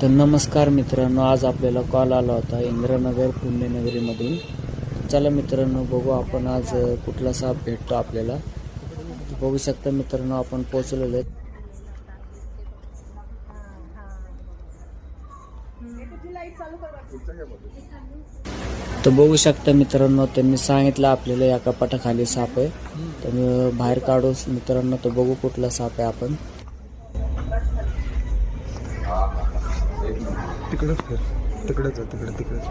तर नमस्कार मित्रांनो आज आपल्याला कॉल आला होता इंद्रनगर पुण्यनगरीमधून चला मित्रांनो बघू आपण आज कुठला साप भेटतो आपल्याला. बघू शकता मित्रांनो आपण पोचलेलो आहे तर बघू शकता मित्रांनो त्यांनी सांगितलं आपल्याला या कपाटाखाली साप आहे. तर मी बाहेर काढू मित्रांनो तर बघू कुठला साप आहे आपण. तिकडंच फिर. तिकडेच आहे तिकडे तिकडेच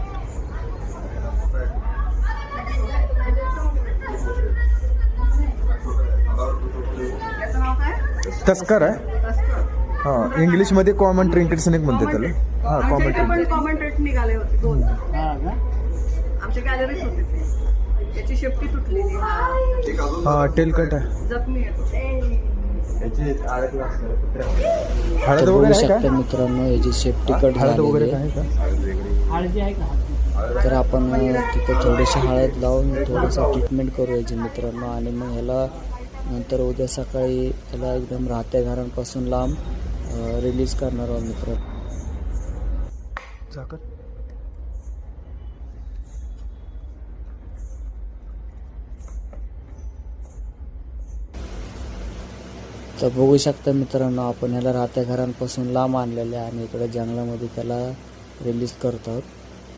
तस्कर आहे? हां इंग्लिशमध्ये कॉमन ट्रिंकेट स्नेक म्हणते त्याला. हां कॉमन ट्रिंकेट कॉमन ट्रेट निघाले होते दोन. आमच्या गॅलरीत होते ते याची शेपटी तुटलेली. हां टेलकट आहे. जखमी आहे. हळद बघू शकता मित्रांनो याची सेफ्टी कट हळद वगैरे झालेली आहे. आहे का? तर आपण तिथं थोडीशी हळद लावून थोडंसं ट्रीटमेंट करू याची मित्रांनो. आणि मग ह्याला नंतर उद्या सकाळी त्याला एकदम राहत्या घरांपासून लांब रिलीज करणार आहोत मित्र तर बघू शकता मित्रांनो आपण ह्याला राहत्या घरांपासून लांब आणलेलं आहे आणि इकडे जंगलामध्ये त्याला रिलीज करतो आहोत